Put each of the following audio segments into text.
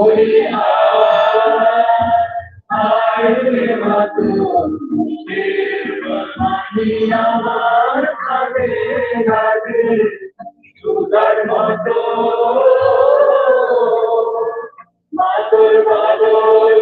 বলি আরে মাতু আমার খাবে লাগে সুদার মতো মাতুর বদল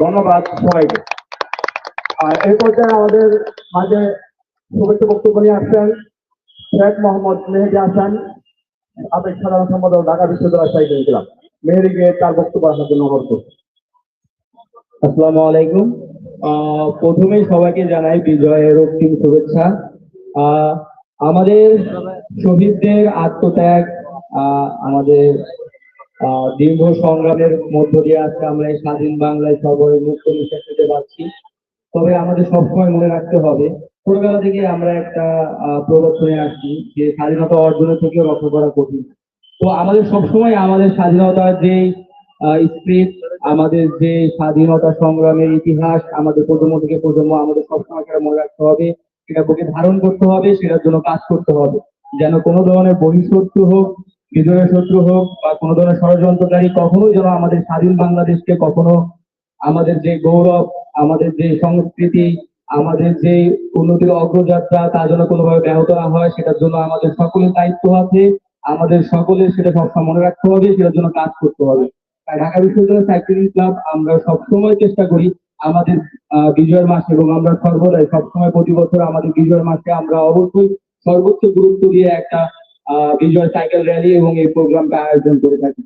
ধন্যবাদ সবাইকে। আর এই পর্যায়ে আমাদের মাঝে শুভেচ্ছা বক্তব্য নিয়ে আসছেন শেখ মোহাম্মদ মেহেদি হাসান সাবেক সাধারণ সম্পাদক ঢাকা বিশ্ববিদ্যালয় সাইকেল ক্লাব। মেহেদিকে তার বক্তব্য আসার জন্য অনুরোধ করছি। আসসালামু আলাইকুম। আহ, প্রথমেই সবাইকে জানাই বিজয়ের রক্তিম শুভেচ্ছা। আমাদের শহীদদের আত্মত্যাগ আমাদের দীর্ঘ সংগ্রামের মধ্য দিয়ে আজকে আমরা এই স্বাধীন বাংলায় সবাই মুক্ত নিঃশ্বাস নিতে পারছি। তবে আমাদের সবসময় মনে রাখতে হবে, ছোটবেলা থেকে আমরা একটা শুনে আসছি যে স্বাধীনতা অর্জনের থেকে রক্ষা করা কঠিন। তো আমাদের সবসময় আমাদের স্বাধীনতার যে স্পিরিট আমাদের যে স্বাধীনতা সংগ্রামের ইতিহাস আমাদের প্রজন্ম থেকে প্রজন্ম আমাদের সবসময় মনে রাখতে হবে সেটা বুকে ধারণ করতে হবে, সেটার জন্য কাজ করতে হবে। যেন কোনো ধরনের বহিঃশত্রু হোক বিজয়ের শত্রু হোক, বা কোনো ধরনের ষড়যন্ত্রকারী কখনোই যেন আমাদের স্বাধীন বাংলাদেশকে কখনো আমাদের যে গৌরব, আমাদের যে সংস্কৃতি, আমাদের যে উন্নতির অগ্রযাত্রা, তা যেন কোনোভাবে ব্যাহত না হয়, সেটার জন্য আমাদের সকলের দায়িত্ব আছে। আমাদের সকলের সেটা সবসময় মনে রাখতে হবে, সেটার জন্য কাজ করতে হবে। তাই ঢাকা বিশ্ববিদ্যালয় সাইক্লিং ক্লাব, আমরা সবসময় চেষ্টা করি আমাদের আহ, বিজয়ের মাসে এবং আমরা সর্বদাই সবসময় প্রতি বছর আমাদের বিজয়ের মাসে আমরা অবশ্যই সর্বোচ্চ গুরুত্ব দিয়ে একটা বিজয় সাইকেল র্যালি এবং এই প্রোগ্রামটা আয়োজন করে থাকি।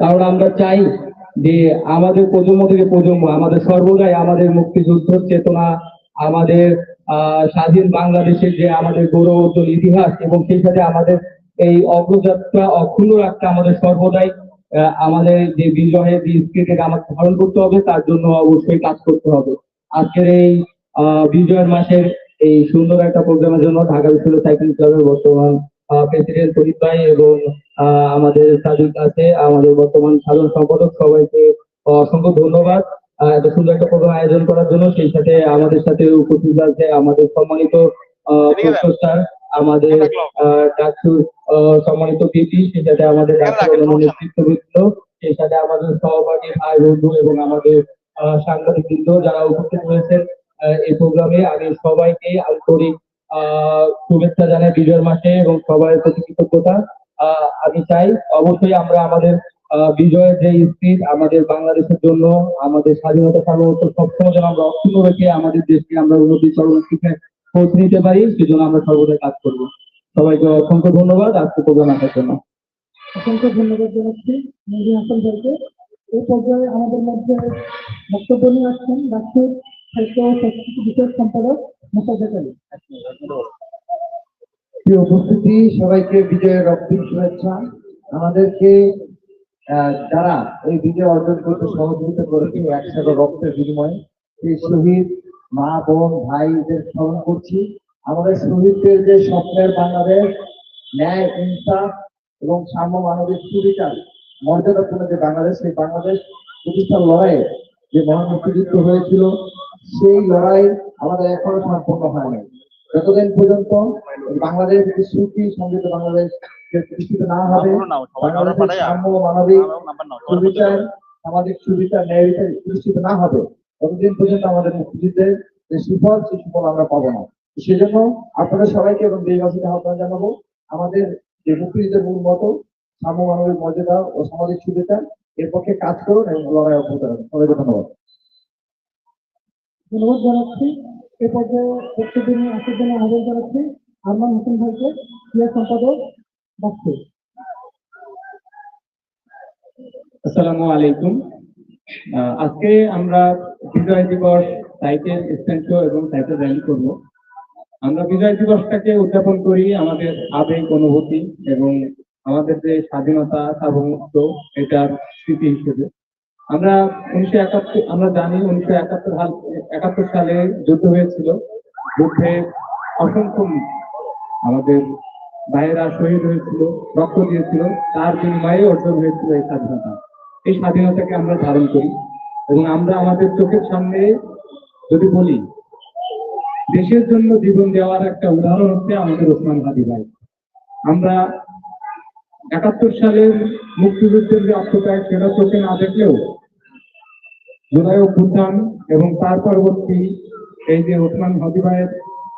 কারণ আমরা চাই যে আমাদের প্রজন্ম থেকে প্রজন্ম আমাদের সর্বদাই আমাদের মুক্তিযুদ্ধ চেতনা আমাদের স্বাধীন বাংলাদেশের যে আমাদের গৌরবোজ্জ্বল ইতিহাস এবং সেই সাথে আমাদের এই অগ্রযাত্রা অক্ষুণ্ণ রাখতে আমাদের সর্বদাই আমাদের যে বিজয়ের যে স্পিরিট আমাদের ধারণ করতে হবে, তার জন্য অবশ্যই কাজ করতে হবে। আজকের এই বিজয়ের মাসের এই সুন্দর একটা প্রোগ্রামের জন্য ঢাকা বিশ্ববিদ্যালয় সাইকেল ক্লাবের বর্তমান প্রেসিডেন্ট শরীফ ভাই এবং আমাদের সাদিক আছে, আমাদের বর্তমান সাধারণ সম্পাদক, সবাইকে অসংখ্য ধন্যবাদ। এত সুন্দর একটা প্রোগ্রাম আয়োজন করার জন্য সেই সাথে আমাদের সাথে উপস্থিত আছে আমাদের সম্মানিত প্রফেসর আমাদের ডাক্তার সম্মানিত পিপি সেই সাথে আমাদের নেতৃত্ববৃন্দ সেই সাথে আমাদের সহপাঠী ভাই বন্ধু এবং আমাদের সাংবাদিক বৃন্দ যারা উপস্থিত হয়েছেন এই প্রোগ্রামে আমি সবাইকে আন্তরিক শুভেচ্ছা জানাই বিজয়ের মাসে এবং সবার প্রতি কৃতজ্ঞতা। আহ, আমি চাই অবশ্যই আমরা আমাদের আহ, বিজয়ের যে স্পিড আমাদের বাংলাদেশের জন্য আমাদের স্বাধীনতা সার্বভৌমত্ব সবসময় যেন আমরা অক্ষুণ্ণ রেখে আমাদের দেশকে আমরা উন্নতি চরমশিখে পৌঁছে নিতে পারি সেজন্য আমরা সর্বদাই কাজ করব। সবাইকে অসংখ্য ধন্যবাদ আজকে প্রোগ্রাম আসার জন্য। অসংখ্য ধন্যবাদ জানাচ্ছি মেহেদি হাসান ভাইকে। এই পর্যায়ে আমাদের মধ্যে বক্তব্য নিয়ে আসছেন ডাক্তার সাহিত্য ও সংস্কৃতি বিষয়ক সম্পাদক মোসাদ্দেক আলী প্রিয় উপস্থিতি সবাইকে বিজয়ের রক্তিম শুভেচ্ছা। আমাদেরকে আহ, যারা এই বিজয় অর্জন করতে সহযোগিতা করেছে একসাথে রক্তের বিনিময়ে সেই শহীদ মা বোন ভাইদের স্মরণ করছি। আমাদের শহীদদের যে স্বপ্নের বাংলাদেশ ন্যায় ইনসাফ এবং সাম্য মানবিক সুবিচার মর্যাদাপূর্ণ যে বাংলাদেশ সেই বাংলাদেশ প্রতিষ্ঠার লড়াইয়ে যে মহান মুক্তিযুদ্ধ হয়েছিল সেই লড়াই আমাদের এখনও সম্পূর্ণ হয়নি যতদিন পর্যন্ত বাংলাদেশ একটি সুখী সমৃদ্ধ বাংলাদেশ প্রতিষ্ঠিত না হবে বাংলাদেশের সাম্য মানবিক সুবিচার সামাজিক সুবিচার ন্যায় বিচার প্রতিষ্ঠিত না হবে ততদিন পর্যন্ত আমাদের মুক্তিযুদ্ধের যে সুফল সেই সুফল আমরা পাবো না। সেজন্য আপনারা সবাইকে এবং দেশবাসীকে আহ্বান জানাব আমাদের যে মুক্তিযুদ্ধের মূল মতো সাম্য মর্যাদা ও সামাজিক সুবিধা এর পক্ষে কাজ করুন এবং লড়াই অব্যাহত রাখুন। সবাইকে ধন্যবাদ। ধন্যবাদ জানাচ্ছি। এই পর্যায়ে নিয়ে আসার জন্য আহ্বান জানাচ্ছি আরমান হোসেন ভাইকে ক্রিয়া সম্পাদক ডাক্তার আসসালামু আলাইকুম। আহ, আজকে আমরা Bijoy Dibosh cycle stand show এবং সাইকেল র্যালি করব। আমরা বিজয় দিবসটাকে উদযাপন করি আমাদের আবেগ, অনুভূতি এবং আমাদের যে স্বাধীনতা, সার্বভৌমত্ব, এটার স্মৃতি হিসেবে। আমরা উনিশশো একাত্তর, আমরা জানি উনিশশো একাত্তর একাত্তর সালে যুদ্ধ হয়েছিল। যুদ্ধে অসংখ্য আমাদের ভাইয়েরা শহীদ হয়েছিল, রক্ত দিয়েছিল, তার বিনিময়ে অর্জন হয়েছিল এই স্বাধীনতা। এই স্বাধীনতাকে আমরা ধারণ করি এবং আমরা আমাদের চোখের সামনে যদি বলি দেশের জন্য জীবন দেওয়ার একটা উদাহরণ হচ্ছে আমাদের ওসমান হাদি ভাই। আমরা একাত্তর সালের মুক্তিযুদ্ধের যে আত্মত্যাগ সেটা চোখে না দেখলেও জুলাই অভ্যুত্থান এবং তার পরবর্তী এই যে ওসমান হাদি ভাইয়ের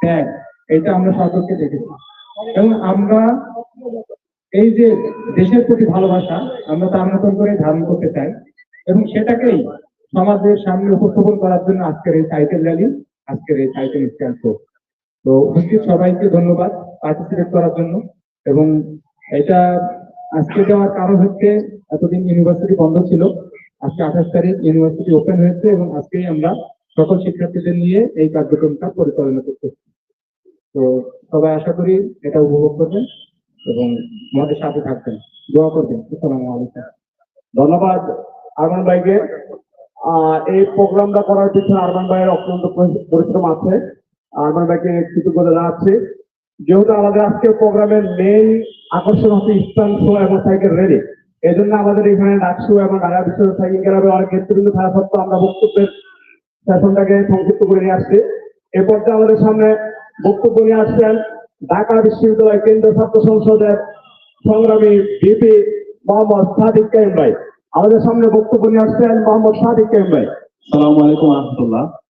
ত্যাগ, এটা আমরা সতর্কে দেখেছি। এবং আমরা এই যে দেশের প্রতি ভালোবাসা, আমরা তার মতন করে ধারণ করতে চাই এবং সেটাকেই সমাজের সামনে উপস্থাপন করার জন্য আজকের এই সাইকেল র্যালি আজকের এই স্ট্যান্ড শো তো উপস্থিত সবাইকে ধন্যবাদ পার্টিসিপেট করার জন্য এবং এটা আজকে দেওয়ার কারণ হচ্ছে এতদিন ইউনিভার্সিটি বন্ধ ছিল। আজকে আঠাশ তারিখ ইউনিভার্সিটি ওপেন হয়েছে এবং আজকেই আমরা সকল শিক্ষার্থীদের নিয়ে এই কার্যক্রমটা পরিচালনা করতেছি তো সবাই আশা করি এটা উপভোগ করবেন এবং আমাদের সাথে থাকবেন। দোয়া করবেন। আসসালামু আলাইকুম। ধন্যবাদ আরমান ভাইকে। এই প্রোগ্রামটা করার পিছনে আরমান ভাইয়ের অত্যন্ত পরি- পরিশ্রম আছে। আরমান ভাইকে কৃতজ্ঞতা জানাচ্ছি। যেহেতু আমাদের আজকের প্রোগ্রামের মেইন আকর্ষণ হচ্ছে ইস্টার্ন শো এবং সাইকেল রেলি। এই জন্য আমাদের এখানে ডাকশো এবং ঢাকা বিশ্ব সাইকেল ক্লাবে অনেক নেতৃবৃন্দ থাকা সত্ত্বেও আমরা বক্তব্যের সেশনটাকে সংক্ষিপ্ত করে নিয়ে আসছি। এ পর্যায়ে আমাদের সামনে বক্তব্য নিয়ে আসছেন ঢাকা বিশ্ববিদ্যালয় কেন্দ্রীয় ছাত্র সংসদের সংগ্রামী বিপি মোহাম্মদ সাদিক কাইম ভাই। আমাদের সামনে বক্তব্য নিয়ে আসছেন মোহাম্মদ সাদিক কাইম ভাই সালাম আলাইকুম রহমতুল্লাহ